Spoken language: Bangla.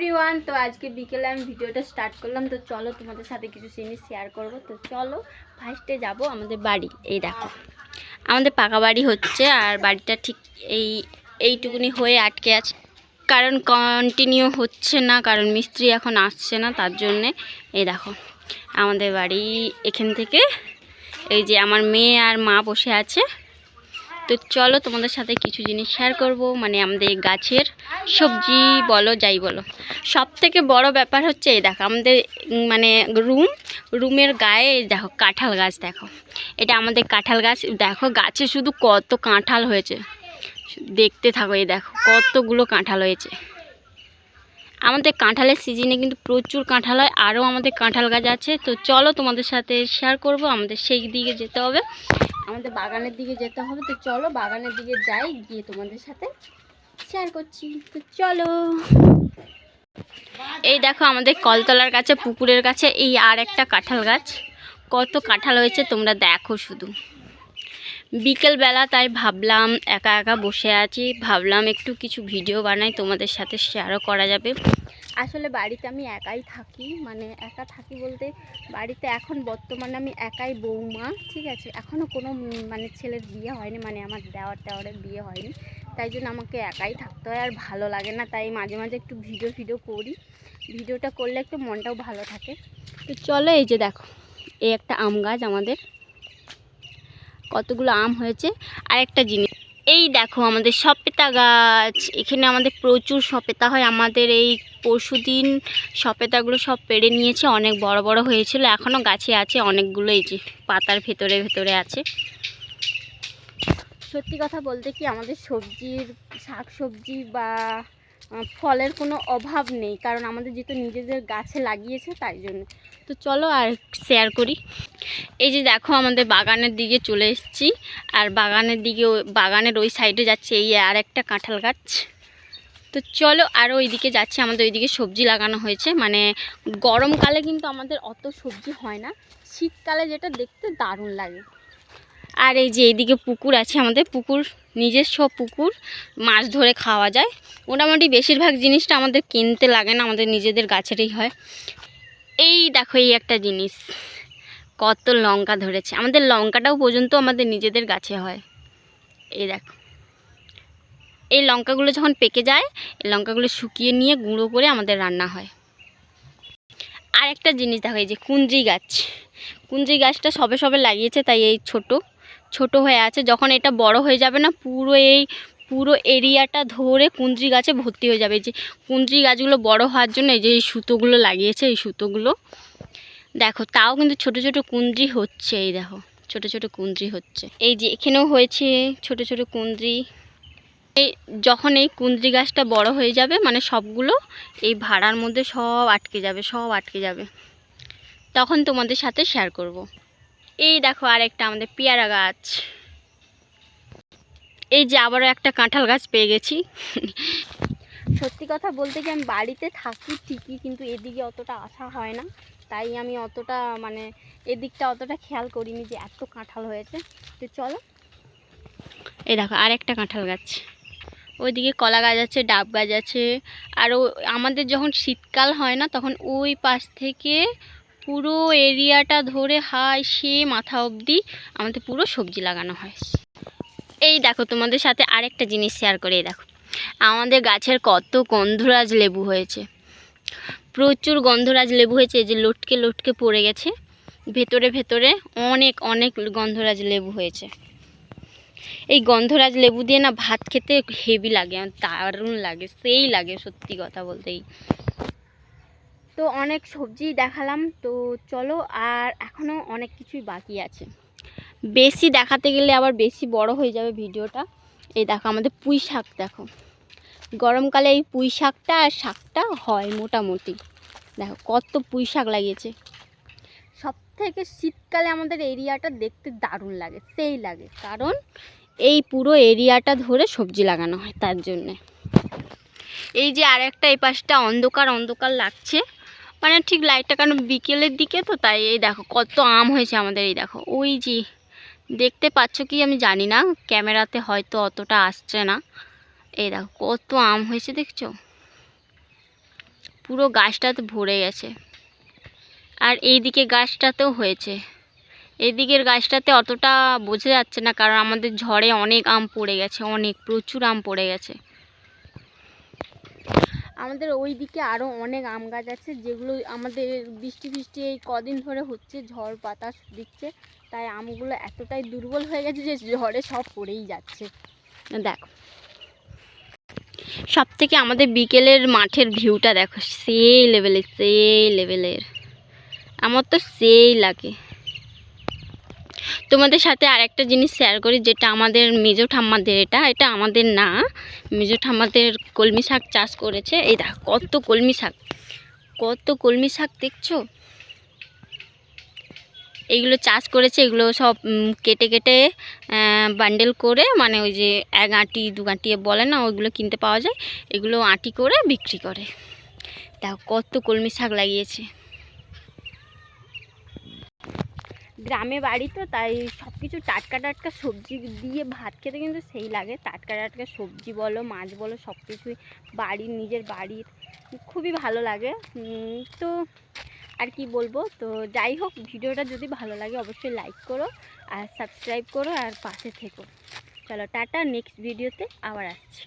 এভরিওয়ান, তো আজকে বিকেলে আমি ভিডিওটা স্টার্ট করলাম, তো চলো তোমাদের সাথে কিছু জিনিস শেয়ার করব। তো চলো ফার্স্টে যাব আমাদের বাড়ি, এই দেখো। আমাদের পাকা বাড়ি হচ্ছে, আর বাড়িটা ঠিক এই, এইটুকুনি হয়ে আটকে আছে। কারণ কন্টিনিউ হচ্ছে না, কারণ মিস্ত্রি এখন আসছে না, তার জন্যে, এই দেখো, আমাদের বাড়ি এখান থেকে, এই যে আমার মেয়ে আর মা বসে আছে। তো চলো তোমাদের সাথে কিছু জিনিস শেয়ার করব। মানে আমাদের গাছের সবজি বলো, যাই বলো। সব থেকে বড় ব্যাপার হচ্ছে এই দেখো, আমাদের মানে রুম, রুমের গায়ে দেখো কাঁঠাল গাছ দেখো। এটা আমাদের কাঁঠাল গাছ। দেখো গাছে শুধু কত কাঁঠাল হয়েছে। দেখতে থাকো এই দেখো, কতগুলো কাঁঠাল হয়েছে। আমাদের কাঁঠালের সিজনে কিন্তু প্রচুর কাঁঠাল হয়। আরও আমাদের কাঁঠাল গাছ আছে। তো চলো তোমাদের সাথে শেয়ার করব। আমাদের সেই দিকে যেতে হবে। আমাদের বাগানের দিকে যেতে হবে, তো চলো বাগানের দিকে যাই, গিয়ে তোমাদের সাথে শেয়ার করছি। তো চলো। এই দেখো আমাদের কলতলার কাছে, পুকুরের কাছে, এই আর একটা কাঁঠাল গাছ। কত কাঁঠাল হয়েছে তোমরা দেখো শুধু। বিকেলবেলা তাই ভাবলাম একা একা বসে আছি। ভাবলাম একটু কিছু ভিডিও বানাই, তোমাদের সাথে শেয়ারও করা যাবে। আসলে বাড়িতে আমি একাই থাকি মানে একা থাকি বলতে বাড়িতে এখন বর্তমানে আমি একাই বৌমা, ঠিক আছে? এখনও কোনো মানে ছেলের বিয়ে হয়নি মানে আমার দেওয়ার টেওয়ারের বিয়ে হয়নি। তাই জন্য আমাকে একাই থাকতে হয়, আর ভালো লাগে না। তাই মাঝে মাঝে একটু ভিডিও ফিডিও করি। ভিডিওটা করলে একটু মনটাও ভালো থাকে। তো চলো এই যে দেখো, এই একটা আম গাছ আমাদের। কতগুলো আম হয়েছে। আর একটা জিনিস, এই দেখো আমাদের সপেতা গাছ। এখানে আমাদের প্রচুর সপেতা হয়। আমাদের এই পরশুদিন সপেতাগুলো সব পেড়ে নিয়েছে। অনেক বড় বড় হয়েছিল এখনও গাছে আছে অনেকগুলো, এই যে পাতার ভেতরে ভেতরে আছে। সত্যি কথা বলতে কি আমাদের সবজির শাক সবজি বা ফলের কোনো অভাব নেই, কারণ আমাদের যেহেতু নিজেদের গাছে লাগিয়েছে তাই জন্য। তো চলো আর শেয়ার করি। এই যে দেখো আমাদের বাগানের দিকে চলে এসেছি, আর বাগানের দিকে বাগানের ওই সাইডে যাচ্ছে এই আর একটা কাঁঠাল গাছ। তো চলো আরও ওইদিকে যাচ্ছে, আমাদের ওইদিকে সবজি লাগানো হয়েছে। মানে গরমকালে কিন্তু আমাদের অত সবজি হয় না, শীতকালে যেটা দেখতে দারুণ লাগে। আর এই যে এইদিকে পুকুর আছে আমাদের, পুকুর নিজস্ব পুকুর, মাছ ধরে খাওয়া যায়। মোটামুটি বেশিরভাগ জিনিসটা আমাদের কিনতে লাগে না, আমাদের নিজেদের গাছেরই হয়। এই দেখো, এই একটা জিনিস, কত লঙ্কা ধরেছে। আমাদের লঙ্কাটাও পর্যন্ত আমাদের নিজেদের গাছে হয়। এই দেখো, এই লঙ্কাগুলো যখন পেকে যায়, এই লঙ্কাগুলো শুকিয়ে নিয়ে গুঁড়ো করে আমাদের রান্না হয়। আর একটা জিনিস দেখো, এই যে কুঞ্জি গাছ। কুঞ্জি গাছটা সবে সবে লাগিয়েছে, তাই এই ছোট। ছোট হয়ে আছে, যখন এটা বড় হয়ে যাবে না, পুরো এই, পুরো এরিয়াটা ধরে কুঞ্জি গাছে ভর্তি হয়ে যাবে। যে কুঞ্জি গাছগুলো বড় হওয়ার জন্য এই যে এই সুতোগুলো লাগিয়েছে, এই সুতোগুলো। দেখো, তাও কিন্তু ছোট ছোট কুঞ্জি হচ্ছে, এই দেখো, ছোট ছোট কুঞ্জি হচ্ছে। এই যে এখানেও হয়েছে ছোট ছোট কুঞ্জি এই যখন এই কুঞ্জি গাছটা বড় হয়ে যাবে মানে সবগুলো এই ভাড়ার মধ্যে সব আটকে যাবে, সব আটকে যাবে। তখন তোমাদের সাথে শেয়ার করব। এই দেখো আর একটা আমাদের পেয়ারা গাছ। এই যে আবারও একটা কাঁঠাল গাছ পেয়ে গেছি। সত্যি কথা বলতে কি আমি বাড়িতে থাকি ঠিকই, কিন্তু এদিকে অতটা আসা হয় না। তাই আমি অতটা মানে এদিকটা অতটা খেয়াল করিনি যে এত কাঁঠাল হয়েছে। তো চলো। এই দেখো আর একটা কাঁঠাল গাছ। ওইদিকে কলা গাছ আছে, ডাব গাছ আছে। আর আমাদের যখন শীতকাল হয় না, তখন ওই পাশ থেকে পুরো এরিয়াটা ধরে হাই সে মাথা অবধি আমাদের পুরো সবজি লাগানো হয়। এই দেখো তোমাদের সাথে আরেকটা জিনিস শেয়ার করে দেখো। আমাদের গাছের কত গন্ধরাজ লেবু হয়েছে। প্রচুর গন্ধরাজ লেবু হয়েছে যে লটকে লটকে পড়ে গেছে। ভেতরে ভেতরে অনেক অনেক গন্ধরাজ লেবু হয়েছে। এই গন্ধরাজ লেবু দিয়ে না ভাত খেতে হেভি লাগে দারুণ লাগে, সেই লাগে সত্যি কথা বলতেই তো অনেক সবজি দেখালাম, তো চলো আর এখনও অনেক কিছুই বাকি আছে। বেশি দেখাতে গেলে আবার বেশি বড় হয়ে যাবে ভিডিওটা। এই দেখো আমাদের পুঁই শাক দেখো। গরমকালে এই পুঁই শাকটা আর শাকটা হয় মোটামুটি। দেখো কত পুঁই শাক লাগিয়েছে। সব থেকে শীতকালে আমাদের এরিয়াটা দেখতে দারুণ লাগে, সেই লাগে। কারণ এই পুরো এরিয়াটা ধরে সবজি লাগানো হয় তার জন্যে। এই যে আর একটা এই পাশটা অন্ধকার অন্ধকার লাগছে। মানে ঠিক লাইটটা কারণ বিকেলের দিকে তো, তাই এই দেখো কত আম হয়েছে আমাদের এই দেখো। ওই যে, দেখতে পাচ্ছ কি আমি জানি না, ক্যামেরাতে হয়তো অতটা আসছে না। এই দেখো কত আম হয়েছে দেখছ? পুরো গাছটাতে ভরে গেছে। আর এই দিকে গাছটাতেও হয়েছে। এদিকের গাছটাতে অতটা বোঝা যাচ্ছে না, কারণ আমাদের ঝড়ে অনেক আম পড়ে গেছে, অনেক, প্রচুর আম পড়ে গেছে। আমাদের ওই দিকে আরও অনেক আম গাছ আছে, যেগুলো আমাদের বৃষ্টি বৃষ্টি এই কদিন ধরে হচ্ছে, ঝড় বাতাস দিচ্ছে, তাই আমগুলো এতটাই দুর্বল হয়ে গেছে যে ঝড়ে সব পড়েই যাচ্ছে। দেখো সব থেকে আমাদের বিকেলের মাঠের ভিউটা দেখো, সেই লেভেলের সেই লেভেলের আমার তো সেই লাগে। তোমাদের সাথে আর একটা জিনিস শেয়ার করি, যেটা আমাদের মেজো ঠাম্মাদের, এটা এটা আমাদের না। মেজো ঠাম্মাদের কলমি শাক চাষ করেছে। এই দেখ, কত কলমি শাক। কত কলমি শাক দেখছ? এইগুলো চাষ করেছে, এগুলো সব কেটে কেটে বান্ডেল করে মানে ওই যে এক আঁটি, দু আঁটি বলে না, ওইগুলো কিনতে পাওয়া যায়। এগুলো আঁটি করে বিক্রি করে। দেখো, কত কলমি শাক লাগিয়েছে। গ্রামে বাড়ি তো, তাই সব কিছু টাটকা টাটকা সবজি দিয়ে ভাত খেতে কিন্তু সেই লাগে। টাটকা টাটকা সবজি বলো, মাছ বলো সব কিছুই বাড়ির, নিজের বাড়ির। খুবই ভালো লাগে। তো আর কি বলব? তো যাই হোক, ভিডিওটা যদি ভালো লাগে অবশ্যই লাইক করো আর সাবস্ক্রাইব করো আর পাশে থেকো। চলো টাটা, নেক্সট ভিডিওতে আবার আসছি।